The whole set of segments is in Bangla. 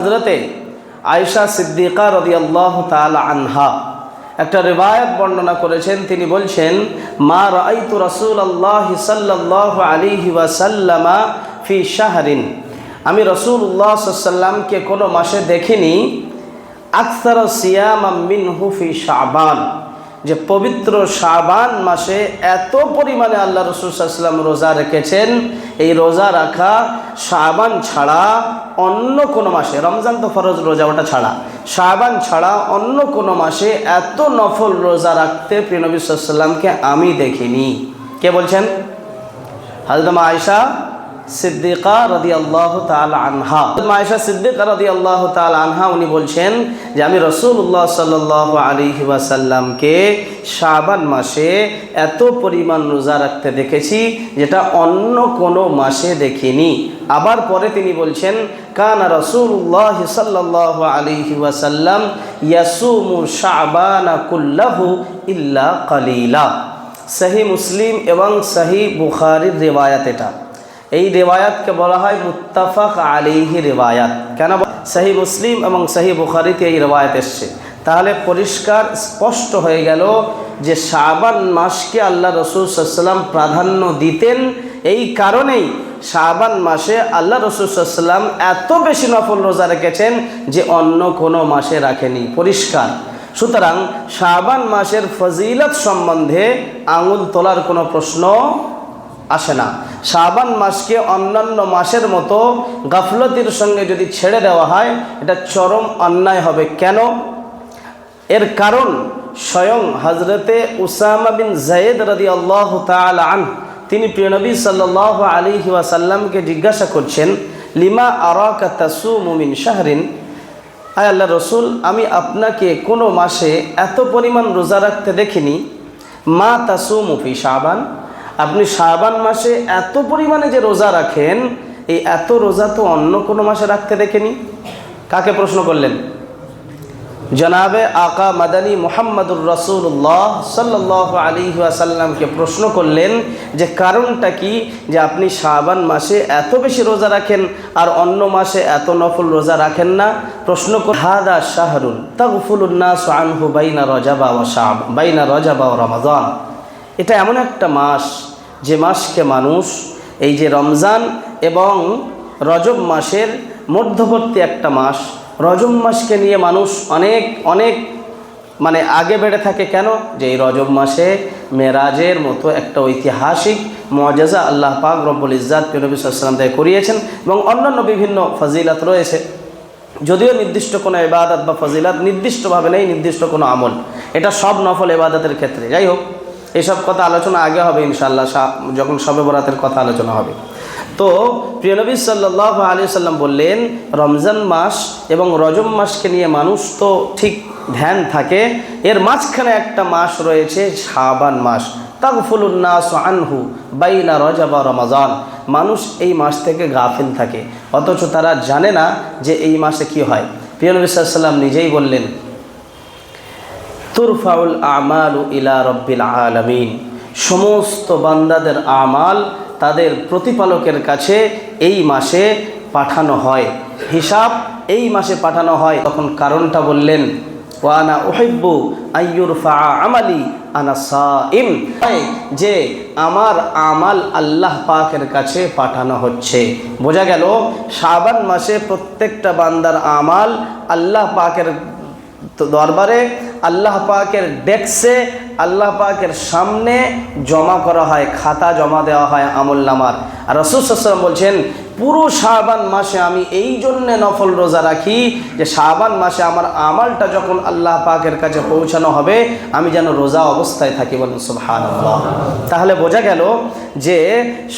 হজরতে আয়সা সিদ্দিকা রদি আল্লাহ আনহা একটা রেবায়ত বর্ণনা করেছেন। তিনি বলছেন, মা রাইতু রসুল আল্লাহ সাল্লাহ আলিহি ওয়াসাল্লামা ফি শাহরিন। আমি রসুল রসুল্লাহ সাল্লামকে কোনো মাসে দেখিনি। আকসার সিয়াম মিনহু ফি শাবান। যে পবিত্র শাবান মাসে এত পরিমাণে আল্লাহ রসুল সাল্লাম রোজা রেখেছেন। এই রোজা রাখা শাবান ছাড়া অন্য কোনো মাসে, রমজান তো ফরজ রোজা, ওটা ছাড়া। শাবান ছাড়া অন্য কোনো মাসে এত নফল রোজা রাখতে প্রিয়নবী সাল্লামকে আমি দেখিনি। কে বলছেন? হাজরমা আয়সা সিদ্দিকা রদি আল্লাহ তাল আনহা। আয়সা সিদ্দিকা রদি আল্লাহ তাল আনহা, উনি বলছেন যে, আমি রসুল্লাহ সাল্লাহ আলী ওয়াসাল্লামকে শাবান মাসে এত পরিমাণ রোজা রাখতে দেখেছি, যেটা অন্য কোনো মাসে দেখিনি। আবার পরে তিনি বলছেন, কানা রসুল্লাহ সাল্লাহ আলী ওয়াসাল্লাম ইয়াসুমু শাবানা কুল্লাহু ইল্লা কালিলা। সহি মুসলিম এবং সহি বুখারির রেওয়ায়াত এটা। এই রেওয়ায়াতকে বলা হয় মুত্তাফাক আলিহি রেওয়ায়াত। কেন সহি মুসলিম এবং সহি বুখারিতে এই রেওয়ায়াত এসছে। তাহলে পরিষ্কার স্পষ্ট হয়ে গেল যে শাবান মাসকে আল্লাহ রসুল সাল্লাম প্রাধান্য দিতেন। এই কারণেই শাবান মাসে আল্লাহ রসুল সাল্লাম এত বেশি নফল রোজা রেখেছেন যে অন্য কোনো মাসে রাখেনি। পরিষ্কার। সুতরাং শাবান মাসের ফজিলত সম্বন্ধে আঙুল তোলার কোনো প্রশ্ন আসে না। শাবান মাসকে অন্যান্য মাসের মতো গাফলতির সঙ্গে যদি ছেড়ে দেওয়া হয়, এটা চরম অন্যায় হবে। কেন? এর কারণ স্বয়ং হজরতে উসামা বিন জায়েদ রদি আল্লাহ আন তিনি প্রিয়নবী সাল্লাহ আলী ওয়াসাল্লামকে জিজ্ঞাসা করছেন, লিমা আরাকা তাসু মুমিন শাহরিন? আয় আল্লাহ রসুল, আমি আপনাকে কোনো মাসে এত পরিমাণ রোজা রাখতে দেখিনি। মা তাসু মুফি শাহবান আপনি শাহবান মাসে এত পরিমাণে যে রোজা রাখেন, এই এত রোজা তো অন্য কোনো মাসে রাখতে দেখেনি? কাকে প্রশ্ন করলেন? জনাবে আকা মাদানী মোহাম্মদুর রসুল্লাহ সাল্লাহ আলী আসাল্লামকে প্রশ্ন করলেন যে কারণটা কি? যে আপনি শাহবান মাসে এত বেশি রোজা রাখেন আর অন্য মাসে এত নফল রোজা রাখেন না? প্রশ্ন হাদা শাহরুল তগফুল্নাস আনহু বাইনা রজাবা ও শাহ বাইনা রজাবা ও রমাজান এটা এমন একটা মাস যে মাসকে মানুষ, এই যে রমজান এবং রজব মাসের মধ্যবর্তী একটা মাস, রজব মাসকে নিয়ে মানুষ অনেক অনেক মানে আগে বেড়ে থাকে কেন? যে এই রজব মাসে মেরাজের মতো একটা ঐতিহাসিক মজাজা আল্লাহ পাক রব্বুল ইজাদ নবী সাল্লাম তাই করিয়েছেন এবং অন্যান্য বিভিন্ন ফজিলাত রয়েছে। যদিও নির্দিষ্ট কোনো এবাদত বা ফজিলাত নির্দিষ্টভাবে নেই, নির্দিষ্ট কোনো আমল। এটা সব নফল এবাদতের ক্ষেত্রে। যাই হোক এসব কথা আলোচনা আগে হবে ইনশাল্লাহ যখন সবে বরাতের কথা আলোচনা হবে। তো প্রিয়নবী সাল্লাহ আলী সাল্লাম বললেন, রমজান মাস এবং রজম মাসকে নিয়ে মানুষ তো ঠিক ধ্যান থাকে, এর মাঝখানে একটা মাস রয়েছে শাবান মাস। তাগফুলুন্নাস আনহু বাইনা রজাবা রমাজান। মানুষ এই মাস থেকে গাফিল থাকে, অথচ তারা জানে না যে এই মাসে কি হয়। প্রিয়নবী সাল্লাম নিজেই বললেন তুরফাউল আমাল ইলা রব্বিল আলমিন। সমস্ত বান্দাদের আমাল তাদের প্রতিপালকের কাছে এই মাসে পাঠানো হয়। হিসাব এই মাসে পাঠানো হয়। তখন কারণটা বললেন ওয়ানা ওহেব্বু আইয়ুর ফা আমালি আনা সাইম। যে আমার আমাল আল্লাহ পাকের কাছে পাঠানো হচ্ছে। বোঝা গেল, শাবান মাসে প্রত্যেকটা বান্দার আমাল আল্লাহ পাকের দরবারে আল্লাহ পাকের ডেস্কে আল্লাহ পাকের সামনে জমা করা হয়, খাতা জমা দেওয়া হয় আমল নামার। আর রসুল সাল্লাম বলছেন, পুরো শাহবান মাসে আমি এই জন্যে নফল রোজা রাখি যে শাহবান মাসে আমার আমালটা যখন আল্লাহ পাকের কাছে পৌঁছানো হবে, আমি যেন রোজা অবস্থায় থাকি বলুন সুবহান তাহলে বোঝা গেল যে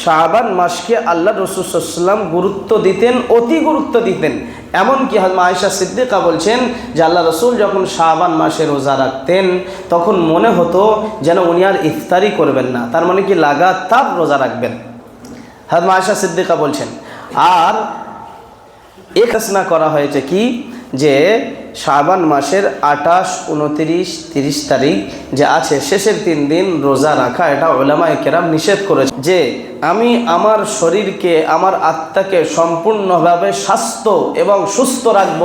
শাহবান মাসকে আল্লাহ রসুলাম গুরুত্ব দিতেন, অতি গুরুত্ব দিতেন। এমনকি আয়সা সিদ্দিকা বলছেন যে আল্লাহ রসুল যখন শাহবান মাসে রোজা রাখতেন, তখন মনে হতো যেন উনি আর ইফতারি করবেন না। তার মানে কি লাগাতার রোজা রাখবেন। হাজমা আয়সা সিদ্দিকা বলছেন, আর এ করা হয়েছে কি? যে শাবান মাসের আঠাশ, উনতিরিশ, তিরিশ তারিখ যে আছে, শেষের তিন দিন রোজা রাখা, এটা ওলামায় কেরাম নিষেধ করেছে যে আমি আমার শরীরকে, আমার আত্মাকে সম্পূর্ণভাবে স্বাস্থ্য এবং সুস্থ রাখব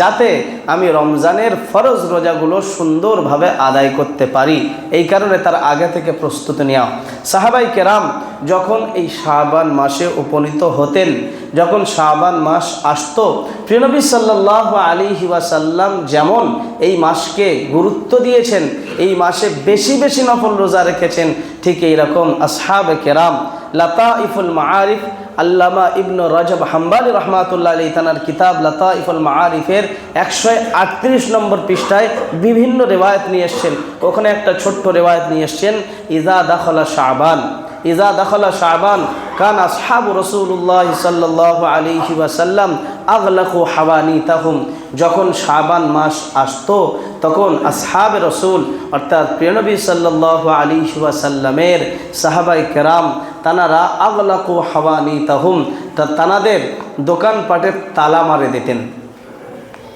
যাতে আমি রমজানের ফরজ রোজাগুলো সুন্দরভাবে আদায় করতে পারি। এই কারণে তার আগে থেকে প্রস্তুতি নেওয়া। সাহাবাই কেরাম যখন এই শাহবান মাসে উপনীত হতেন, যখন শাহবান মাস আসতো, প্রিয়নবী সাল্লাহ আলী ওয়াসাল্লাম যেমন এই মাসকে গুরুত্ব দিয়েছেন, এই মাসে বেশি বেশি নফল রোজা রেখেছেন, ঠিক এইরকম আসহাব কেরাম লতা ইফুল মাআরিফ, আল্লামা ইবনু রজব হাম্বালি রহমাতুল্লাহ আলী তানার কিতাব লতা ইফুল মাআরিফের একশো আটত্রিশ নম্বর পৃষ্ঠায় বিভিন্ন রেওয়ায়ত নিয়ে এসছেন। ওখানে একটা ছোট্ট রেওয়ায়ত নিয়ে এসছেন ইজা দাখলা শাহবান ইজা দাখলা শাহবান কান আসহাবু রসুল্লাহ সাল্লাহ আলিহি ওয়াসাল্লাম আগলাকু হাওয়ানি তাহুম যখন শাবান মাস আসতো, তখন আসহাব রসুল, অর্থাৎ প্রিয়নবী সাল্লাহ আলী ওয়াসাল্লামের সাহাবাই কেরাম, তানারা আগলাকু হাওয়ানি তাহুম তা তানাদের দোকানপাটের তালা মারে দিতেন।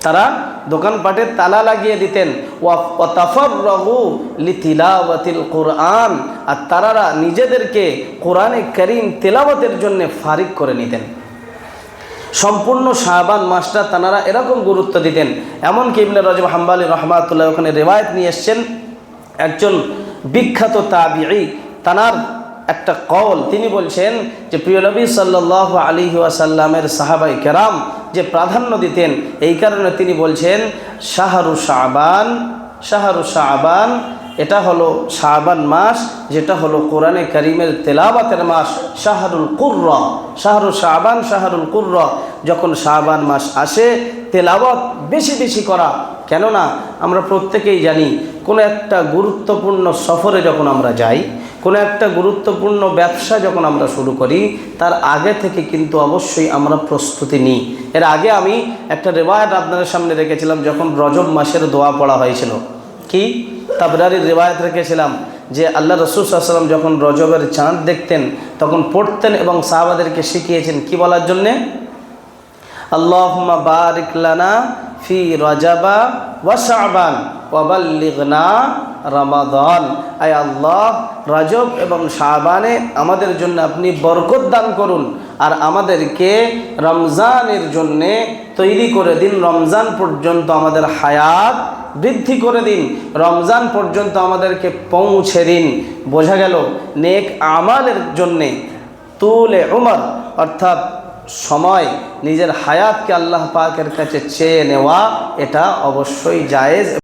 তারা দোকানপাটে তালা লাগিয়ে দিতেন। কোরআন, আর তারারা নিজেদেরকে কোরআনে করিম তেলাওয়াতের জন্য ফারিক করে নিতেন। সম্পূর্ণ শাহবান মাসটা তানারা এরকম গুরুত্ব দিতেন। এমনকি ইবনে রজব হাম্বালি রহমাতুল্লাহ ওখানে রেওয়ায়ত নিয়ে এসছেন, একজন বিখ্যাত তাবিঈ, তানার একটা কল তিনি বলছেন যে, প্রিয় নবী সাল্লাহ আলী ওয়াসাল্লামের সাহাবাই কেরাম যে প্রাধান্য দিতেন, এই কারণে তিনি বলছেন, শাহরু শাহবান শাহরু শাহবান এটা হলো শাহবান মাস, যেটা হলো কোরআনে করিমের তেলাবাতের মাস, শাহরুল কুর্র, শাহরু শাহবান শাহরুল কুর্র। যখন শাহবান মাস আসে তেলাবত বেশি বেশি করা। কেননা, আমরা প্রত্যেকেই জানি, কোনো একটা গুরুত্বপূর্ণ সফরে যখন আমরা যাই কোনো একটা গুরুত্বপূর্ণ ব্যবসা যখন আমরা শুরু করি, তার আগে থেকে কিন্তু অবশ্যই আমরা প্রস্তুতি নিই। এর আগে আমি একটা রেওয়ায়ত আপনাদের সামনে রেখেছিলাম, যখন রজব মাসের দোয়া পড়া হয়েছিল। কি? তাবরারির রেওয়ায়ত রেখেছিলাম যে আল্লাহ রসুল সাল্লাম যখন রজবের চাঁদ দেখতেন, তখন পড়তেন এবং সাহাবাদেরকে শিখিয়েছেন। কি বলার জন্যে? আল্লাহুম্মা বারিক লানা ফি রজাবা ওয়া শাবান ওয়াবাল্লিগনা রমাদান। আয় আল্লাহ, রাজব এবং শাহবানে আমাদের জন্য আপনি বরকত দান করুন আর আমাদেরকে রমজানের জন্যে তৈরি করে দিন। রমজান পর্যন্ত আমাদের হায়াত বৃদ্ধি করে দিন। রমজান পর্যন্ত আমাদেরকে পৌঁছে দিন। বোঝা গেল, নেক আমালের জন্যে তুলে উমর, অর্থাৎ সময়, নিজের হায়াতকে আল্লাহ পাকের কাছে চেয়ে নেওয়া, এটা অবশ্যই জায়েজ